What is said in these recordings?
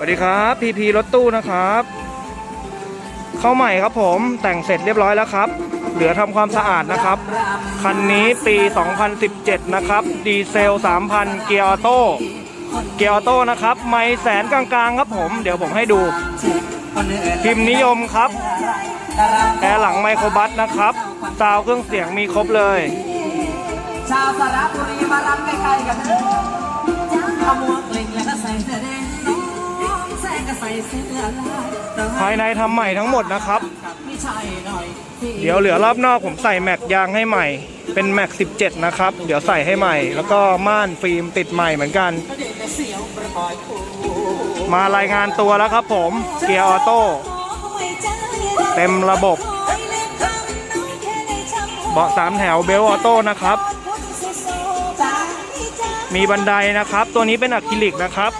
สวัสดีครับพีพีรถตู้นะครับ เข้าใหม่ครับผมแต่งเสร็จเรียบร้อยแล้วครับ เหลือทำความสะอาดนะครับ คันนี้ปี 2017 นะครับ ดีเซล 3,000 เกียร์ออโต้เกียร์ออโต้นะครับ ไม่แสนกลางๆ ครับผม เดี๋ยวผมให้ดู พิมพ์นิยมครับแอร์หลังไมโครบัสนะครับซาวเครื่องเสียงมีครบเลย ชาวสระบุรีมารำใกล้ๆกัน ภายในทำใหม่ทั้งหมดนะครับไม่ใช่หน่อยที่เดี๋ยวเหลือรอบนอกผมใส่แม็กยางให้ใหม่ เป็นแม็ก 17 นะครับ เดี๋ยวใส่ให้ใหม่ แล้วก็ม่านฟิล์มติดใหม่เหมือนกันเด็กแต่เสียวประกอยคู่มารายงานตัวแล้วครับผม เกียร์ออโต้ เต็มระบบ เบาะสามแถวเบลออโต้นะครับมีบันไดนะครับ ตัวนี้เป็นอะคริลิกนะครับ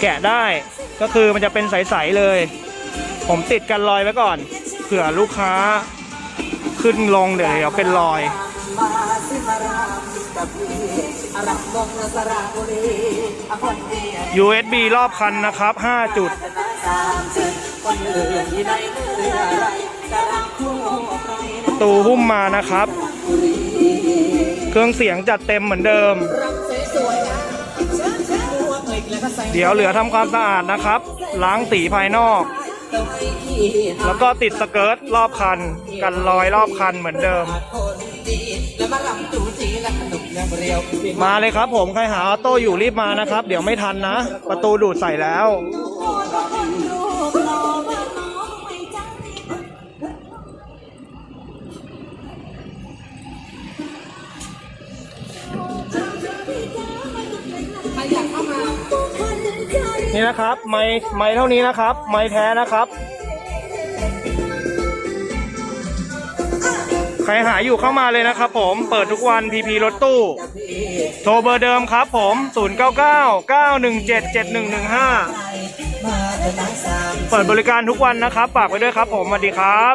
แกะได้ ก็คือมันจะเป็นใสๆเลย ผมติดกันรอยไว้ก่อน เผื่อลูกค้าขึ้นลงเดี๋ยวเดี๋ยวเป็นรอยอ USB รอบคันนะครับ 5 จุด ประตูหุ้มมานะครับ เครื่องเสียงจัดเต็มเหมือนเดิมรำสวยๆ เดี๋ยวเหลือทำความสะอาดนะครับ ล้างสีภายนอก แล้วก็ติดสเกิร์ตรอบคัน กันรอยรอบคันเหมือนเดิม มาเรียวมาเลยครับผมใครหาออโต้อยู่รีบมานะครับ เดี๋ยวไม่ทันนะ ประตูดูดใส่แล้ว นี่นะครับ ไม้ไม้เท่านี้นะครับ ไม้แท้นะครับ ใครหาอยู่เข้ามาเลยนะครับผม เปิดทุกวันพีพีรถตู้ โทรเบอร์เดิมครับผม 099 917 7115มาเป็นนางสาเปิดบริการทุกวันนะครับฝากไว้ด้วยครับผมสวัสดีครับ